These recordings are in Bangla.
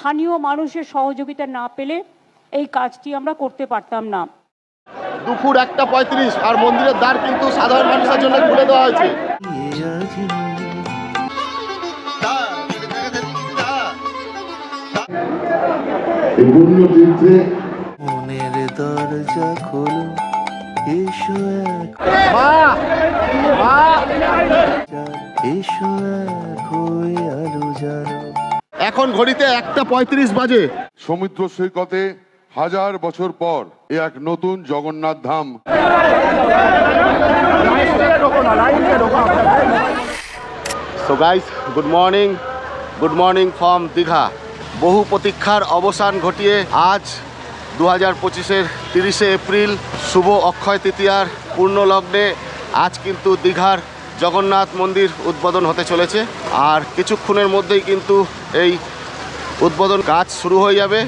স্থানীয় মানুষের সহযোগিতা না পেলে এই কাজটি আমরা করতে পারতাম না। দুপুর একটা পঁয়ত্রিশ আর মন্দিরের দ্বার কিন্তু সাধারণ মানুষের জন্য খুলে দেওয়া হয়েছে। মনের দরজা খোলো এসো এসো এক হয়ে আলো জানো এখন ঘড়িতে একটা পঁয়ত্রিশ বাজে। সমুদ্র সৈকতে হাজার বছর পর এ এক নতুন Jagannath Dham. So guys good morning good morning from Digha বহু প্রতীক্ষার অবসান ঘটিয়ে আজ দু হাজার পঁচিশের তিরিশে এপ্রিল শুভ অক্ষয় তৃতীয়ার পূর্ণ লগ্নে আজ কিন্তু দীঘার জগন্নাথ মন্দির উদ্বোধন হতে চলেছে। আর কিছুক্ষণের মধ্যেই কিন্তু এই উদ্বোধন কাজ শুরু হয়ে যাবে।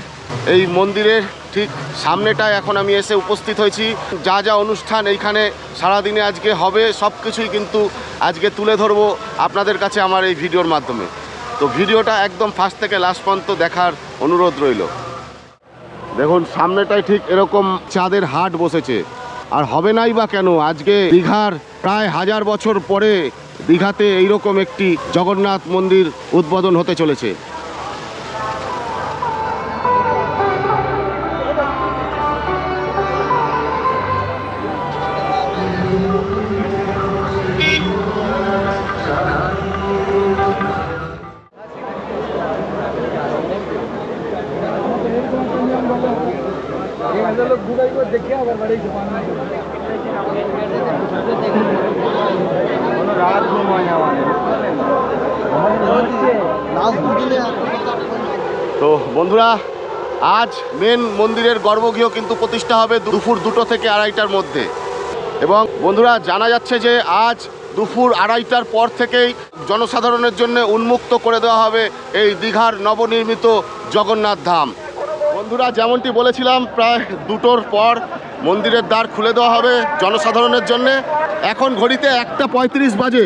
এই মন্দিরের ঠিক সামনেটায় এখন আমি এসে উপস্থিত হয়েছি। যা যা অনুষ্ঠান এইখানে সারাদিনে আজকে হবে, সব কিছুই কিন্তু আজকে তুলে ধরবো আপনাদের কাছে আমার এই ভিডিওর মাধ্যমে। তো ভিডিওটা একদম ফার্স্ট থেকে লাস্ট পর্যন্ত দেখার অনুরোধ রইল। দেখুন, সামনেটায় ঠিক এরকম চাঁদের হাট বসেছে। আর হবে নাই বা কেন? আজকে দীঘার প্রায় হাজার বছর পরে দীঘাতে এইরকম একটি জগন্নাথ মন্দির উদ্বোধন হতে চলেছে। তো বন্ধুরা, আজ মেন মন্দিরের গর্ভগৃহ কিন্তু প্রতিষ্ঠা হবে দুপুর দুটো থেকে আড়াইটার মধ্যে। এবং বন্ধুরা, জানা যাচ্ছে যে আজ দুপুর আড়াইটার পর থেকেই জনসাধারণের জন্য উন্মুক্ত করে দেওয়া হবে এই দীঘার নবনির্মিত জগন্নাথ ধাম। বন্ধুরা, যেমনটি বলেছিলাম, প্রায় দুটোর পর মন্দিরের দ্বার খুলে দেওয়া হবে জনসাধারণের জন্য। এখন ঘড়িতে একটা পঁয়ত্রিশ বাজে,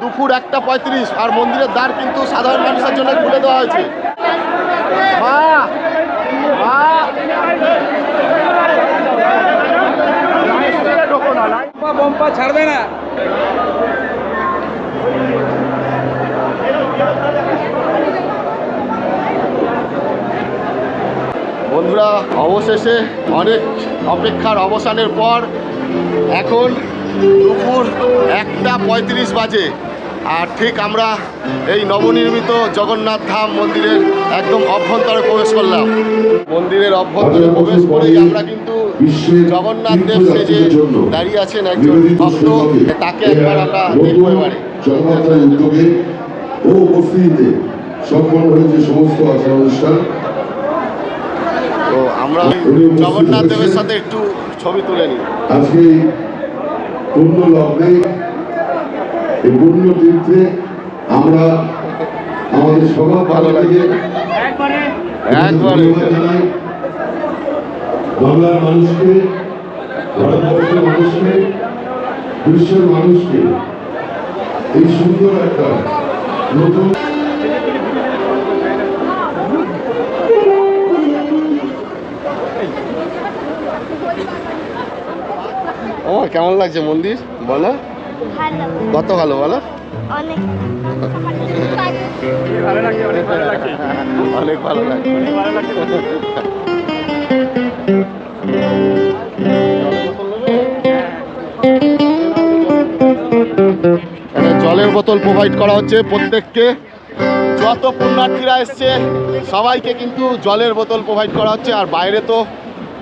দুপুর একটা পঁয়ত্রিশ, আর মন্দিরের দ্বার কিন্তু সাধারণ মানুষের জন্য খুলে দেওয়া হয়েছে। ছাড়বে না। বন্ধুরা, অবশেষে অনেক অপেক্ষার অবসানের পর এখন দুপুর একটা পঁয়ত্রিশ বাজে। আর ঠিক আমরা এই নবনির্মিত জগন্নাথ ধাম মন্দিরের একদম অভ্যন্তরে প্রবেশ করলাম। মন্দিরের অভ্যন্তরে প্রবেশ করেই আমরা কিন্তু জগন্নাথ দেব সেজে দাঁড়িয়ে আছেন একজন ভক্ত। তাকে একবার আমরা দেখব এবারে। জগন্নাথের উদ্যোগে ও উপস্থিতিতে সম্পন্ন হয়েছে সমস্ত আচার অনুষ্ঠান। তো আমরা জগন্নাথ দেবের সাথে একটু ছবি তুলে নিই। আজকে পুণ্য লগ্নে এই পুণ্য তীর্থে আমরা আমাদের সবার ভালো লাগে। একবারে। বাংলার মানুষকে ভারতবর্ষের মানুষকে বিশ্বের মানুষকে এই সুন্দর একটা নতুন কেমন লাগছে মন্দির? বলো। কত ভালো বলো। অনেক। ভালো লাগে জলের বোতল প্রোভাইড করা হচ্ছে প্রত্যেককে। যত পুণ্যার্থীরা এসছে সবাইকে কিন্তু জলের বোতল প্রোভাইড করা হচ্ছে। আর বাইরে তো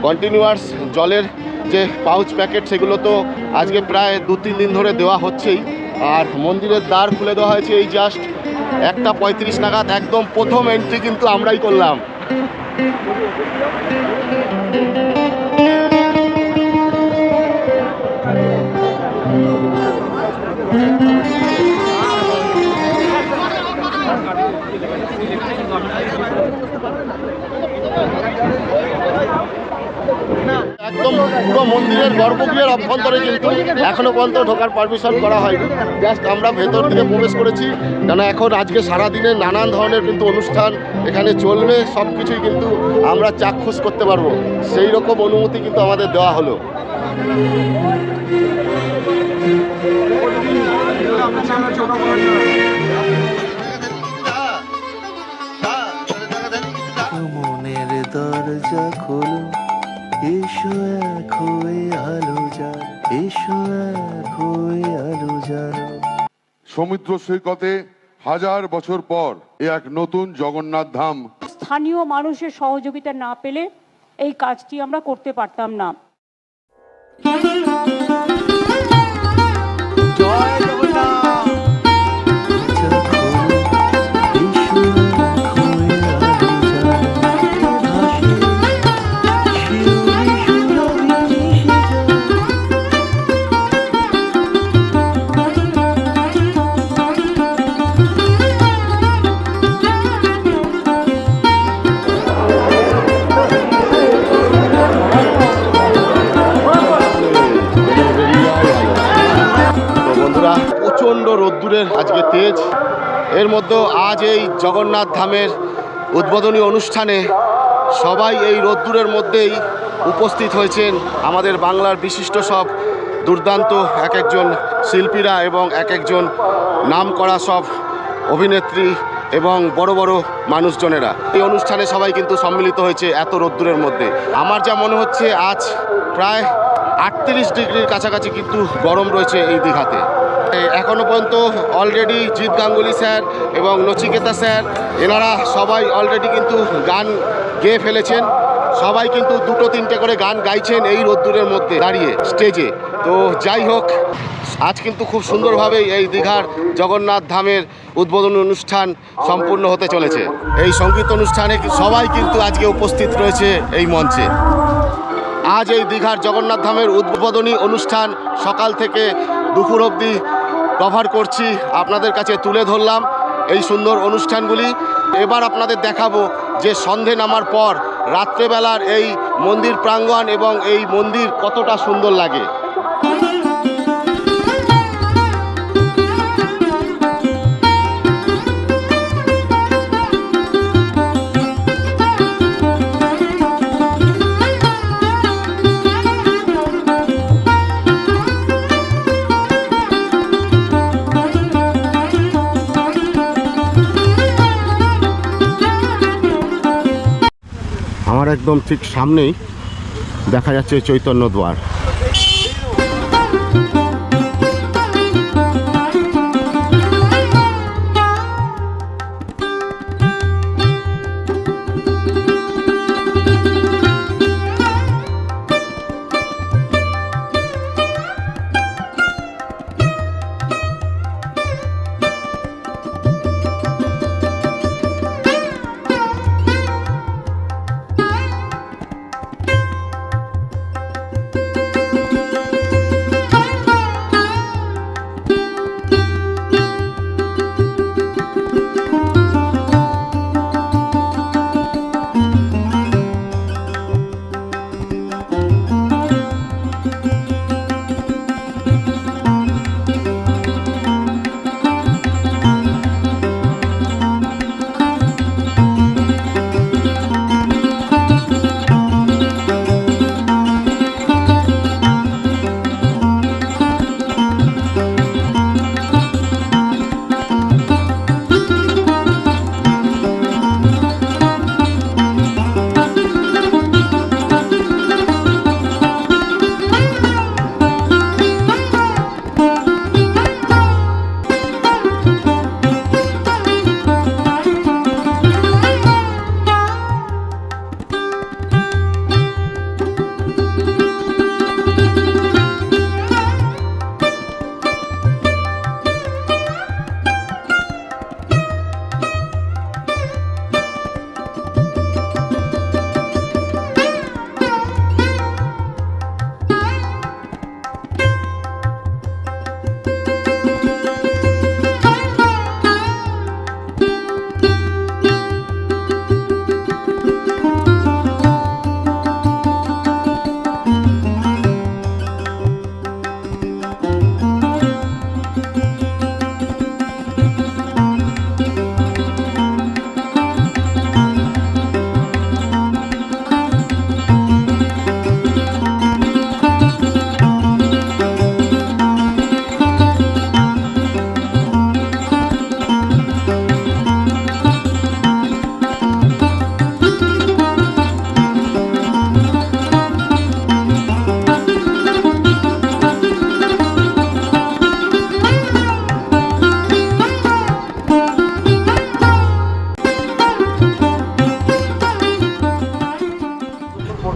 কন্টিনিউয়াস জলের যে পাউচ প্যাকেট, সেগুলো তো আজকে প্রায় দু, তিন দিন ধরে দেওয়া হচ্ছেই। আর মন্দিরের দ্বার খুলে দেওয়া হয়েছে এই জাস্ট একটা পঁয়ত্রিশ নাগাদ, একদম প্রথম এন্ট্রি কিন্তু আমরাই করলাম। মন্দিরের গর্ভগৃহের অভ্যন্তরে কিন্তু এখনও পর্যন্ত ঢোকার পারমিশন করা হয়নি। জাস্ট আমরা ভেতর দিকে প্রবেশ করেছি। কেন এখন আজকে সারাদিনে নানান ধরনের কিন্তু অনুষ্ঠান এখানে চলবে সব কিছুই কিন্তু আমরা চাক্ষুষ করতে পারব। সেই রকম অনুমতি কিন্তু আমাদের দেওয়া হলো। মনের দরজা এসো এক হয়ে আলো এসো এক হয়ে আলো সমুদ্র সৈকতে হাজার বছর পর এ এক নতুন জগন্নাথ ধাম। স্থানীয় মানুষের সহযোগিতা না পেলে এই কাজটি আমরা করতে পারতাম না। এর মধ্যেও আজ এই জগন্নাথ ধামের উদ্বোধনী অনুষ্ঠানে সবাই এই রোদ্দুরের মধ্যেই উপস্থিত হয়েছেন। আমাদের বাংলার বিশিষ্ট সব দুর্দান্ত এক একজন শিল্পীরা এবং এক একজন নাম করা সব অভিনেত্রী এবং বড় বড় মানুষজনেরা। এই অনুষ্ঠানে সবাই কিন্তু সম্মিলিত হয়েছে এত রোদ্দুরের মধ্যে। আমার যা মনে হচ্ছে, আজ প্রায় আটত্রিশ ডিগ্রির কাছাকাছি কিন্তু গরম রয়েছে এই দীঘাতে। এ, এখনও পর্যন্ত অলরেডি জিৎ গাঙ্গুলি স্যার এবং নচিকেতা স্যার এনারা সবাই অলরেডি কিন্তু গান গেয়ে ফেলেছেন। সবাই কিন্তু দুটো তিনটে করে গান গাইছেন এই রোদ্দুরের মধ্যে দাঁড়িয়ে স্টেজে তো যাই হোক আজ কিন্তু খুব সুন্দরভাবেই এই দীঘার জগন্নাথ ধামের উদ্বোধনী অনুষ্ঠান সম্পূর্ণ হতে চলেছে। এই সংগীত অনুষ্ঠানে সবাই কিন্তু আজকে উপস্থিত রয়েছে এই মঞ্চে। আজ এই দীঘার জগন্নাথ ধামের উদ্বোধনী অনুষ্ঠান সকাল থেকে দুপুর অবধি কভার করছি, আপনাদের কাছে তুলে ধরলাম এই সুন্দর অনুষ্ঠানগুলি। এবার আপনাদের দেখাবো যে সন্ধে নামার পর রাত্রেবেলার এই মন্দির প্রাঙ্গণ এবং এই মন্দির কতটা সুন্দর লাগে। একদম ঠিক সামনেই দেখা যাচ্ছে চৈতন্য দ্বার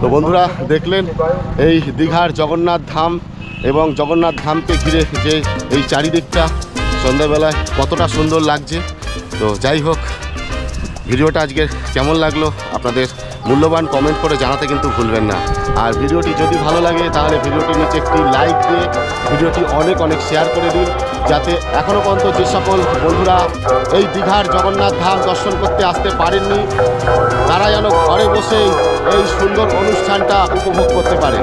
তো বন্ধুরা দেখলেন, এই দীঘার জগন্নাথ ধাম এবং জগন্নাথ ধামকে ঘিরে যে এই চারিদিকটা সন্ধ্যাবেলায় কতটা সুন্দর লাগছে। তো যাই হোক, ভিডিওটা আজকে কেমন লাগল আপনাদের মূল্যবান কমেন্ট করে জানাতে কিন্তু ভুলবেন না। আর ভিডিওটি যদি ভালো লাগে, তাহলে ভিডিওটির নিচে একটি লাইক দিয়ে ভিডিওটি অনেক অনেক শেয়ার করে দিন, যাতে এখনও পর্যন্ত যে সকল বন্ধুরা এই দীঘার জগন্নাথ ধাম দর্শন করতে আসতে পারেননি, তারা যেন ঘরে বসেই এই সুন্দর অনুষ্ঠানটা উপভোগ করতে পারে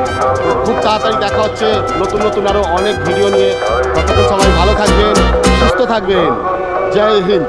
খুব তাড়াতাড়ি দেখা হচ্ছে, নতুন নতুন আরও অনেক ভিডিও নিয়ে। ততক্ষণ সবাই ভালো থাকবেন, সুস্থ থাকবেন। জয় হিন্দ।